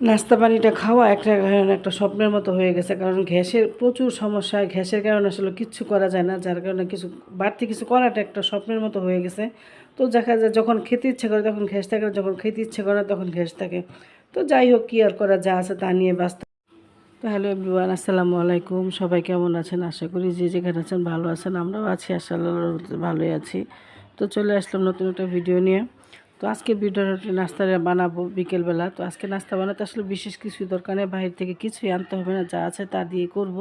নাস্তা পানিটা খাওয়া একটা একটা স্বপ্নের মতো হয়ে গেছে, কারণ গ্যাসের প্রচুর সমস্যা, গ্যাসের কারণে আসলে কিচ্ছু করা যায় না, যার কারণে কিছু, বাড়তি কিছু করাটা একটা স্বপ্নের মতো হয়ে গেছে। তো দেখা যায় যখন খেতে ইচ্ছে করে তখন গ্যাস থাকে যখন খেতে ইচ্ছে করে তখন গ্যাস থাকে। তো যাই হোক, কী আর করা যা আছে তা নিয়ে ব্যস্ত। তো হ্যালো এভরিওয়ান, আসসালামু আলাইকুম। সবাই কেমন আছেন? আশা করি যে যেখানে আছেন ভালো আছেন, আমরাও আছি আশাল্লাহ ভালোই আছি। তো চলে আসলাম নতুন একটা ভিডিও নিয়ে। তো আজকে ভিডিওটা নাস্তা বানাবো বিকেলবেলা। তো আজকে নাস্তা বানাতে আসলে বিশেষ কিছু দরকার নেই, বাইরে থেকে কিছুই আনতে হবে না, যা আছে তা দিয়ে করব।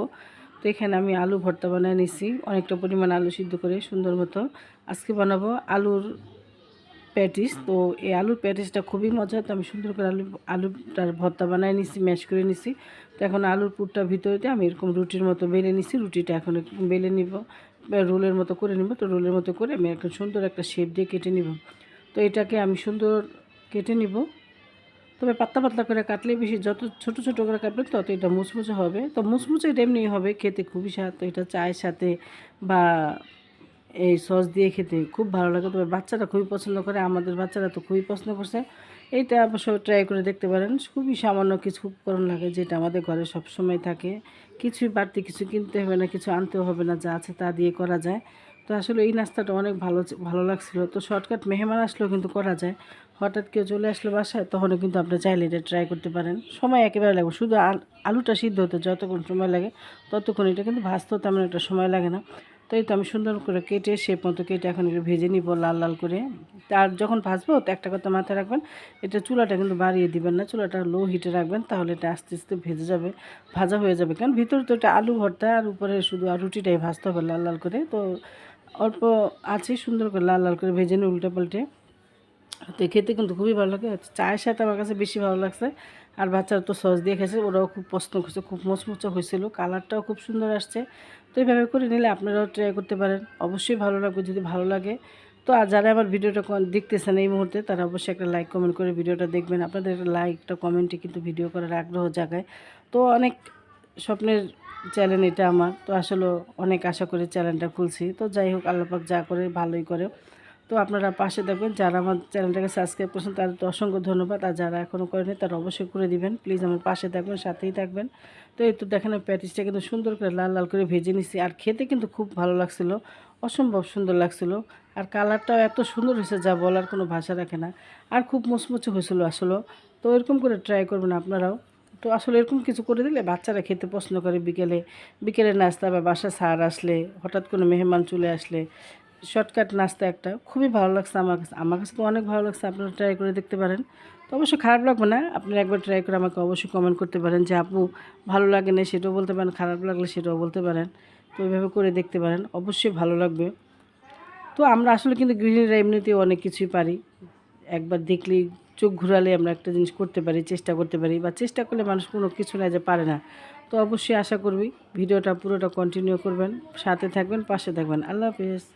তো এখানে আমি আলু ভর্তা বানিয়ে নিছি, অনেকটা পরিমাণ আলু সিদ্ধ করে, সুন্দর মতো। আজকে বানাবো আলুর প্যাটিস। তো এই আলুর প্যাটিসটা খুবই মজা তো আমি সুন্দর করে আলু, আলুটার ভর্তা বানিয়ে নিছি, ম্যাশ করে নিছি। তো এখন আলুর পুরটা ভিতরেতে আমি এরকম রুটির মতো বেলে নিছি, রুটিটা এখন বেলে নিব রোলের মতো করে নিব। তো রোলের মতো করে আমি এখন সুন্দর একটা শেপ দিয়ে কেটে নিব। তো এটাকে আমি সুন্দর কেটে নিব। তবে পাতলা পাতলা করে কাটলে বেশি যত ছোট ছোট করে কাটবেন তত এটা মুচমুচে হবে। তো মুচমুচে এটা এমনি হবে, খেতে খুবই স্বাদ। তো এটা চায়ের সাথে বা এই সস দিয়ে খেতে খুব ভালো লাগে। তবে বাচ্চারা খুবই পছন্দ করে, আমাদের বাচ্চারা তো খুবই পছন্দ করছে। এইটা অবশ্য ট্রাই করে দেখতে পারেন। খুবই সামান্য কিছু উপকরণ লাগে যেটা আমাদের ঘরে সবসময় থাকে। কিছুই বাড়তি কিছু কিনতে হবে না, কিছু আনতেও হবে না, যা আছে তা দিয়ে করা যায়। তো আসলে এই নাস্তাটা অনেক ভালো ভালো লাগছিল। তো শর্টকাট মেহমান আসলেও কিন্তু করা যায়। হঠাৎ কেউ চলে আসলো বাসায়, তখনও কিন্তু আপনি চাইলে এটা ট্রাই করতে পারেন। সময় একেবারে লাগবে। শুধু আল- আলুটা সিদ্ধ হতে যতক্ষণ সময় লাগে, ততক্ষণ এটা কিন্তু ভাজতেও তেমন একটা সময় লাগে না। তো এই তো আমি সুন্দর করে কেটে শেপ মতো কেটে এখন একটু ভেজে নিব লাল লাল করে। তার যখন ভাজবো, তো একটা কথা মাথায় রাখবেন, এটা চুলাটা কিন্তু বাড়িয়ে দিবেন না। চুলাটা লো হিটে রাখবেন, তাহলে এটা আস্তে আস্তে ভেজে যাবে, ভাজা হয়ে যাবে। কারণ ভিতরে তো এটা আলু ভর্তা, আর উপরে শুধু আর রুটিটাই ভাজতে হবে লাল লাল করে। তো অল্প আছে সুন্দর করে, লাল লাল করে ভেজে নিই উল্টে পাল্টে। তো খেতে কিন্তু খুবই ভালো লাগে। চায়ের সাথে আমার কাছে বেশি ভালো লাগছে। আর বাচ্চারা তো সস দিয়ে খেয়েছে, ওরাও খুব পছন্দ করছে, খুব মচমচে হয়েছিল। কালারটাও খুব সুন্দর আসছে। তো এইভাবে করে নিলে আপনারাও ট্রাই করতে পারেন। অবশ্যই ভালো লাগবে যদি ভালো লাগে। তো আর যারা আমার ভিডিওটা দেখতেছেন এই মুহূর্তে, তারা অবশ্যই একটা লাইক কমেন্ট করে ভিডিওটা দেখবেন। আপনাদের একটা লাইক একটা কমেন্টে কিন্তু ভিডিও করার আগ্রহ জাগায়। তো অনেক স্বপ্নের চ্যানেল এটা আমার। তো আসলে অনেক আশা করে চ্যানেলটা খুলছি। তো যাই হোক আল্লাপাক যা করে ভালোই করে। তো আপনারা পাশে দেখবেন যারা আমার চ্যানেলটাকে সাবস্ক্রাইব করছেন, তাদের তো অসংখ্য ধন্যবাদ। আর যারা এখনও করেনি তারা অবশ্যই করে দিবেন। প্লিজ আমার পাশে থাকবেন, সাথেই থাকবেন। তো এই তো দেখেন প্যাটিসটা কিন্তু সুন্দর করে লাল লাল করে ভেজে নিছি। আর খেতে কিন্তু খুব ভালো লাগছিল, অসম্ভব সুন্দর লাগছিল। আর কালারটাও এত সুন্দর হয়েছে যা বলার কোনো ভাষা রাখে না। আর খুব মুচমুচে হয়েছিল আসলে। তো এরকম করে ট্রাই করবেন আপনারাও। তো আসলে এরকম কিছু করে দিলে বাচ্চারা খেতে পছন্দ করে বিকেলে বিকেলে নাস্তা বা বাসা সার আসলে, হঠাৎ কোনো মেহমান চলে আসলে শর্টকাট নাস্তা একটা, খুবই ভালো লাগছে আমার কাছে। আমার কাছে তো অনেক ভালো লাগছে, আপনারা ট্রাই করে দেখতে পারেন। তো অবশ্যই খারাপ লাগবে না, আপনারা একবার ট্রাই করে আমাকে অবশ্যই কমেন্ট করতে পারেন যে, আপু, ভালো লাগে না? সেটাও বলতে পারেন, খারাপ লাগলে সেটাও বলতে পারেন। তো ওইভাবে করে দেখতে পারেন, অবশ্যই ভালো লাগবে। তো আমরা আসলে কিন্তু গৃহিণীরা এমনিতেও অনেক কিছুই পারি। একবার দেখলেই চোখ ঘুরালে আমরা একটা জিনিস করতে পারি, চেষ্টা করতে পারি বা চেষ্টা করলে মানুষ কোনো কিছু না যে পারে না। তো অবশ্যই আশা করবি, ভিডিওটা পুরোটা কন্টিনিউ করবেন, সাথে থাকবেন, পাশে থাকবেন। আল্লাহ হাফেজ।